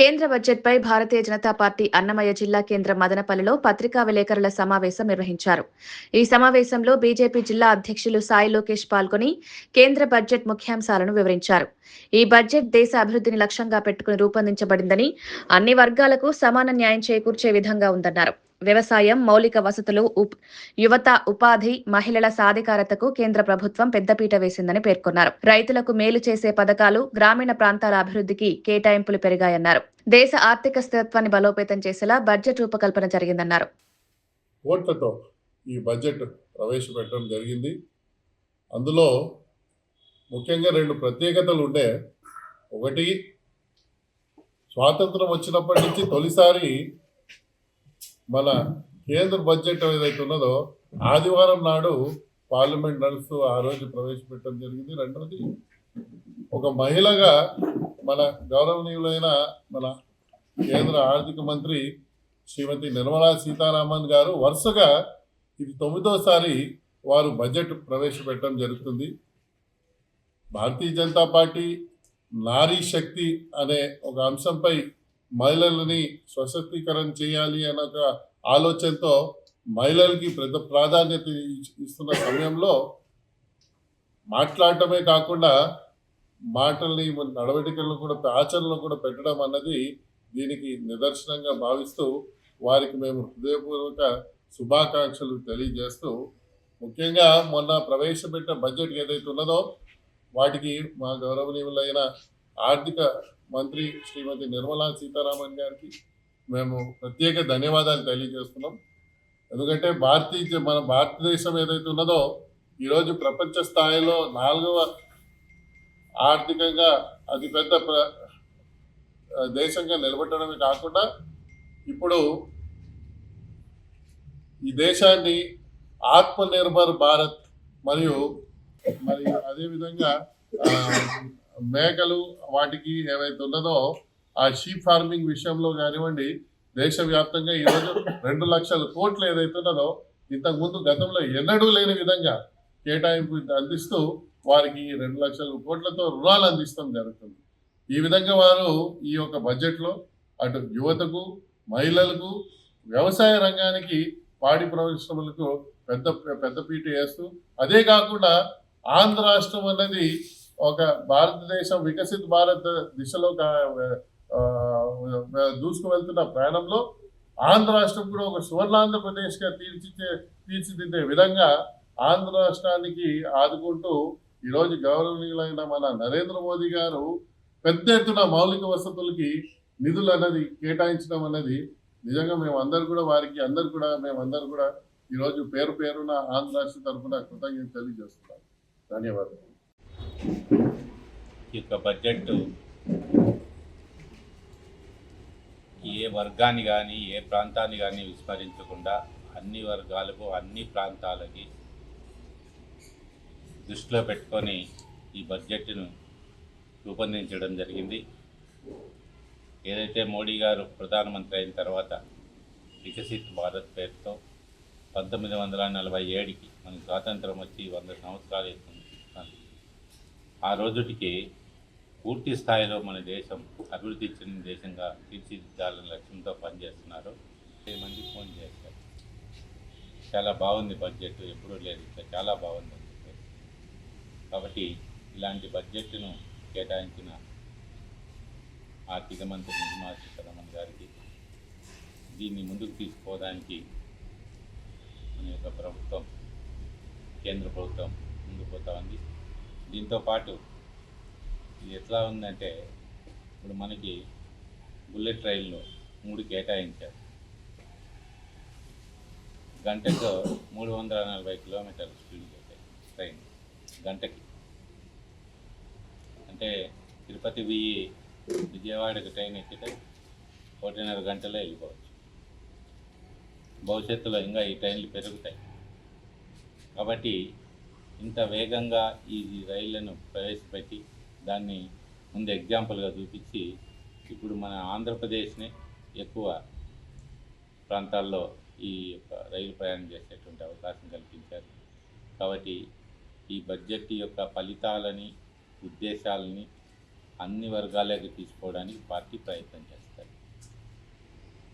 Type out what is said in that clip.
కేంద్ర బడ్జెట్పై భారతీయ జనతా పార్టీ అన్నమయ్య జిల్లా కేంద్రం మదనపల్లిలో పత్రికా విలేకరుల సమావేశం నిర్వహించారు. ఈ సమావేశంలో బీజేపీ జిల్లా అధ్యక్షులు సాయి లోకేష్ పాల్గొని కేంద్ర బడ్జెట్ ముఖ్యాంశాలను వివరించారు. ఈ బడ్జెట్ దేశ అభివృద్ధిని లక్ష్యంగా పెట్టుకుని రూపొందించబడిందని అన్ని వర్గాలకు సమాన న్యాయం చేకూర్చే విధంగా ఉందన్నారు. వ్యవసాయం మౌలిక వసతులు యువత ఉపాధి మహిళల సాధికారతకు కేంద్ర ప్రభుత్వం పెద్దపీట వేసిందని పేర్కొన్నారు. రైతులకు మేలు చేసే పథకాలు గ్రామీణ ప్రాంతాల అభివృద్ధికి కేటాయింపులు పెరిగాయన్నారు. దేశ ఆర్థిక స్థిరత్వాన్ని బలోపేతం చేసేలా బడ్జెట్ రూపకల్పన జరిగిందన్నారు. ఓట్లతో ఈ బడ్జెట్ ప్రవేశపెట్టడం జరిగింది. అందులో ముఖ్యంగా రెండు ప్రత్యేకతలు ఉండే. ఒకటి స్వాతంత్రం వచ్చినప్పటి నుంచి తొలిసారి మన కేంద్ర బడ్జెట్ ఏదైతే ఉన్నదో ఆదివారం నాడు పార్లమెంట్ నడుస్తూ ఆ రోజు ప్రవేశపెట్టడం జరిగింది. రెండవది ఒక మహిళగా మన గౌరవనీయులైన మన కేంద్ర ఆర్థిక మంత్రి శ్రీమతి నిర్మలా సీతారామన్ గారు వరుసగా ఇది తొమ్మిదోసారి వారు బడ్జెట్ ప్రవేశపెట్టడం జరుగుతుంది. భారతీయ జనతా పార్టీ నారీ శక్తి అనే ఒక అంశంపై మహిళలని సశక్తీకరణ చేయాలి అనే ఒక ఆలోచనతో మహిళలకి పెద్ద ప్రాధాన్యత ఇస్తున్న సమయంలో మాట్లాడటమే కాకుండా మాటల్ని నడవడికలను కూడా ఆచరణలో కూడా పెట్టడం అన్నది దీనికి నిదర్శనంగా భావిస్తూ వారికి మేము హృదయపూర్వక శుభాకాంక్షలు తెలియజేస్తూ ముఖ్యంగా మొన్న ప్రవేశపెట్టిన బడ్జెట్ ఏదైతే ఉన్నదో వాటికి మా గౌరవనీయులైన ఆర్థిక మంత్రి శ్రీమతి నిర్మలా సీతారామన్ గారికి మేము ప్రత్యేక ధన్యవాదాలు తెలియజేస్తున్నాం. ఎందుకంటే భారతీయ మన భారతదేశం ఏదైతే ఉన్నదో ఈరోజు ప్రపంచ స్థాయిలో నాలుగవ ఆర్థికంగా అతిపెద్ద ప్ర దేశంగా నిలబెట్టడమే కాకుండా ఇప్పుడు ఈ దేశాన్ని ఆత్మనిర్భర్ భారత్ మరియు మరి అదేవిధంగా మేకలు వాటికి ఏవైతే ఉన్నదో ఆ షీప్ ఫార్మింగ్ విషయంలో కానివ్వండి దేశవ్యాప్తంగా ఈరోజు రెండు లక్షల కోట్లు ఏదైతే ఉన్నదో ఇంతకుముందు గతంలో ఎన్నడూ లేని విధంగా కేటాయింపు అందిస్తూ వారికి రెండు లక్షల కోట్లతో రుణాలు అందిస్తాం జరుగుతుంది. ఈ విధంగా వారు ఈ యొక్క బడ్జెట్లో అటు యువతకు మహిళలకు వ్యవసాయ రంగానికి పాడి పరిశ్రమలకు పెద్ద పెద్దపీట వేస్తూ అదే కాకుండా ఆంధ్ర రాష్ట్రం అన్నది ఒక భారతదేశం వికసిత భారత్ దిశలో దూసుకువెళ్తున్న దూసుకు వెళ్తున్న ప్రయాణంలో ఆంధ్ర రాష్ట్రం కూడా ఒక సువర్ణాంధ్రప్రదేశ్గా తీర్చిదే తీర్చిదిద్దే విధంగా ఆంధ్ర రాష్ట్రానికి ఆదుకుంటూ ఈరోజు గౌరవనీయులైన మన నరేంద్ర మోదీ గారు పెద్ద ఎత్తున మౌలిక వసతులకి నిధులు అన్నది కేటాయించడం అన్నది నిజంగా మేము అందరు కూడా వారికి అందరు కూడా మేమందరూ కూడా ఈరోజు పేరు పేరున ఆంధ్ర రాష్ట్ర తరఫున కృతజ్ఞత తెలియజేస్తున్నాం. ధన్యవాదాలు. ఈ యొక్క బడ్జెట్ ఏ వర్గాన్ని కానీ ఏ ప్రాంతాన్ని కానీ విస్మరించకుండా అన్ని వర్గాలకు అన్ని ప్రాంతాలకి దృష్టిలో పెట్టుకొని ఈ బడ్జెట్ను రూపొందించడం జరిగింది. ఏదైతే మోడీ గారు ప్రధానమంత్రి అయిన తర్వాత వికసిత్ భారత్ పేరుతో పంతొమ్మిది వందల నలభై ఏడుకి మనకి స్వాతంత్రం వచ్చి వంద సంవత్సరాలు అవుతుంది. ఆ రోజుటికి పూర్తి స్థాయిలో మన దేశం అభివృద్ధి చెందిన దేశంగా తీర్చిదిద్దాలని లక్ష్యంతో పనిచేస్తున్నారు. మంది ఫోన్ చేశారు. చాలా బాగుంది బడ్జెట్ ఎప్పుడూ లేదు ఇట్లా చాలా బాగుంది అని చెప్పేసి కాబట్టి ఇలాంటి బడ్జెట్ను కేటాయించిన ఆర్థిక మంత్రి నిర్మలా సీతారామన్ గారికి దీన్ని ముందుకు తీసుకోవడానికి మన యొక్క ప్రభుత్వం కేంద్ర ప్రభుత్వం ముందుకు పోతా ఉంది. దీంతో పాటు ఇది ఎట్లా ఉందంటే ఇప్పుడు మనకి బుల్లెట్ రైళ్ళు మూడు కేటాయించారు. గంటకు మూడు వందల నలభై కిలోమీటర్ల స్పీడ్ ట్రైన్ గంటకి. అంటే తిరుపతి పోయి విజయవాడకి ట్రైన్ ఎక్కితే ఒకటిన్నర గంటలో వెళ్ళిపోవచ్చు. భవిష్యత్తులో ఇంకా ఈ ట్రైన్లు పెరుగుతాయి. కాబట్టి ఇంత వేగంగా ఈ రైళ్ళను ప్రవేశపెట్టి దాన్ని ముందు ఎగ్జాంపుల్గా చూపించి ఇప్పుడు మన ఆంధ్రప్రదేశ్ని ఎక్కువ ప్రాంతాల్లో ఈ యొక్క రైలు ప్రయాణం చేసేటువంటి అవకాశం కల్పించారు. కాబట్టి ఈ బడ్జెట్ యొక్క ఫలితాలని ఉద్దేశాలని అన్ని వర్గాలకు తీసుకోవడానికి పార్టీ ప్రయత్నం చేస్తుంది.